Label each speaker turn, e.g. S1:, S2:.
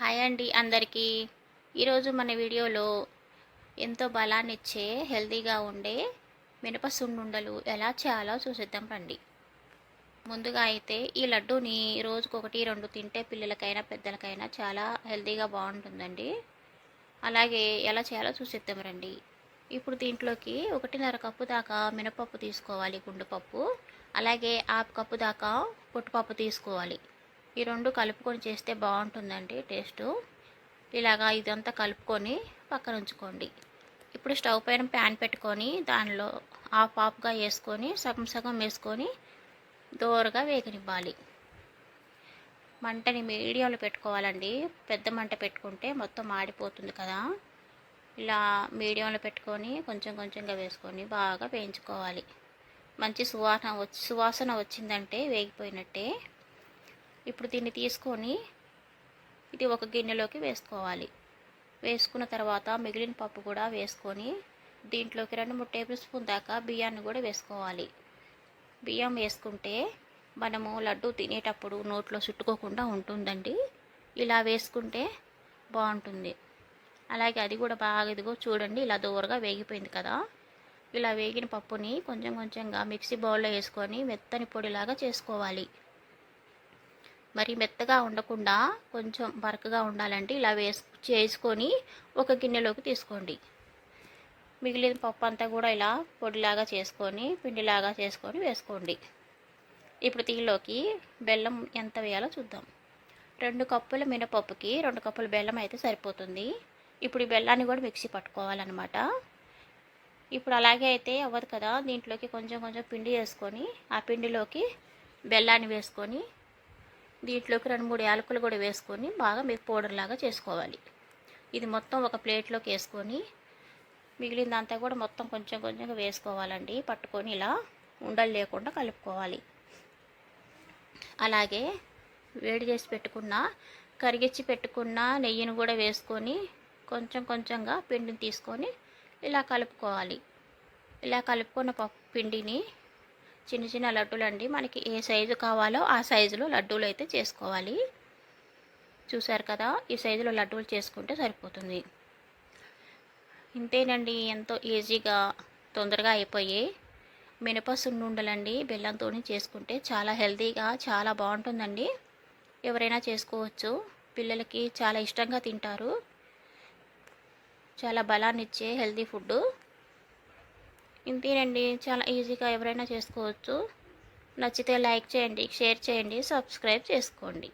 S1: Hi అండి అందరికీ. ఈరోజు మన వీడియోలో ఎంతో బలాన్ని ఇచ్చే హెల్తీగా ఉండే మినప సున్నుండలు ఎలా చేయాలో చూసిద్దాం రండి. ముందుగా అయితే ఈ లడ్డూని రోజుకొకటి రెండు తింటే పిల్లలకైనా పెద్దలకైనా చాలా హెల్తీగా బాగుంటుందండి. అలాగే ఎలా చేయాలో చూసిద్దాం రండి. ఇప్పుడు దీంట్లోకి ఒకటిన్నర కప్పు దాకా మినపప్పు తీసుకోవాలి గుండుపప్పు. అలాగే హాఫ్ కప్పు దాకా పొట్టుపప్పు తీసుకోవాలి. ఈ రెండు కలుపుకొని చేస్తే బాగుంటుందండి టేస్టు. ఇలాగా ఇదంతా కలుపుకొని పక్కన ఉంచుకోండి. ఇప్పుడు స్టవ్ పైన ప్యాన్ పెట్టుకొని దానిలో హాఫ్ హాఫ్గా వేసుకొని సగం సగం వేసుకొని దోరగా వేగనివ్వాలి. మంటని మీడియంలో పెట్టుకోవాలండి. పెద్ద మంట పెట్టుకుంటే మొత్తం మాడిపోతుంది కదా. ఇలా మీడియంలో పెట్టుకొని కొంచెం కొంచెంగా వేసుకొని బాగా వేయించుకోవాలి. మంచి సువాసన వచ్చి సువాసన వచ్చిందంటే వేగిపోయినట్టే. ఇప్పుడు దీన్ని తీసుకొని ఇది ఒక గిన్నెలోకి వేసుకోవాలి. వేసుకున్న తర్వాత మిగిలిన పప్పు కూడా వేసుకొని దీంట్లోకి రెండు మూడు టేబుల్ స్పూన్ దాకా బియ్యాన్ని కూడా వేసుకోవాలి. బియ్యం వేసుకుంటే మనము లడ్డు తినేటప్పుడు నోట్లో చుట్టుకోకుండా ఉంటుందండి. ఇలా వేసుకుంటే బాగుంటుంది. అలాగే అది కూడా బాగా ఇదిగో చూడండి ఇలా దూరగా వేగిపోయింది కదా. ఇలా వేగిన పప్పుని కొంచెం కొంచెంగా మిక్సీ బౌల్లో వేసుకొని మెత్తని పొడిలాగా చేసుకోవాలి. మరి మెత్తగా ఉండకుండా కొంచెం బరకగా ఉండాలంటే ఇలా వేసు చేసుకొని ఒక గిన్నెలోకి తీసుకోండి. మిగిలిన పప్పు అంతా కూడా ఇలా పొడిలాగా చేసుకొని పిండిలాగా చేసుకొని వేసుకోండి. ఇప్పుడు దీనిలోకి బెల్లం ఎంత వేయాలో చూద్దాం. రెండు కప్పుల మినపప్పుకి రెండు కప్పుల బెల్లం అయితే సరిపోతుంది. ఇప్పుడు ఈ బెల్లాన్ని కూడా మిక్సీ పట్టుకోవాలన్నమాట. ఇప్పుడు అలాగే అయితే అవ్వదు కదా దీంట్లోకి కొంచెం కొంచెం పిండి వేసుకొని ఆ పిండిలోకి బెల్లాన్ని వేసుకొని దీంట్లోకి రెండు మూడు యాలకులు కూడా వేసుకొని బాగా మీకు పౌడర్ లాగా చేసుకోవాలి. ఇది మొత్తం ఒక ప్లేట్లోకి వేసుకొని మిగిలిందంతా కూడా మొత్తం కొంచెం కొంచెంగా వేసుకోవాలండి. పట్టుకొని ఇలా ఉండలు లేకుండా కలుపుకోవాలి. అలాగే వేడి చేసి పెట్టుకున్న కరిగించి పెట్టుకున్న నెయ్యిని కూడా వేసుకొని కొంచెం కొంచెంగా పిండిని తీసుకొని ఇలా కలుపుకోవాలి. ఇలా కలుపుకున్న పప్పు పిండిని చిన్న చిన్న లడ్డూలు అండి మనకి ఏ సైజు కావాలో ఆ సైజులో లడ్డూలు అయితే చేసుకోవాలి. చూసారు కదా ఈ సైజులో లడ్డూలు చేసుకుంటే సరిపోతుంది. ఇంతేనండి ఎంతో ఈజీగా తొందరగా అయిపోయి మినప సున్నుండలండి. బెల్లంతో చేసుకుంటే చాలా హెల్తీగా చాలా బాగుంటుందండి. ఎవరైనా చేసుకోవచ్చు. పిల్లలకి చాలా ఇష్టంగా తింటారు. చాలా బలాన్ని ఇచ్చే హెల్తీ ఫుడ్ ఇంతేనండి. చాలా ఈజీగా ఎవరైనా చేసుకోవచ్చు. నచ్చితే లైక్ చేయండి షేర్ చేయండి సబ్స్క్రైబ్ చేసుకోండి.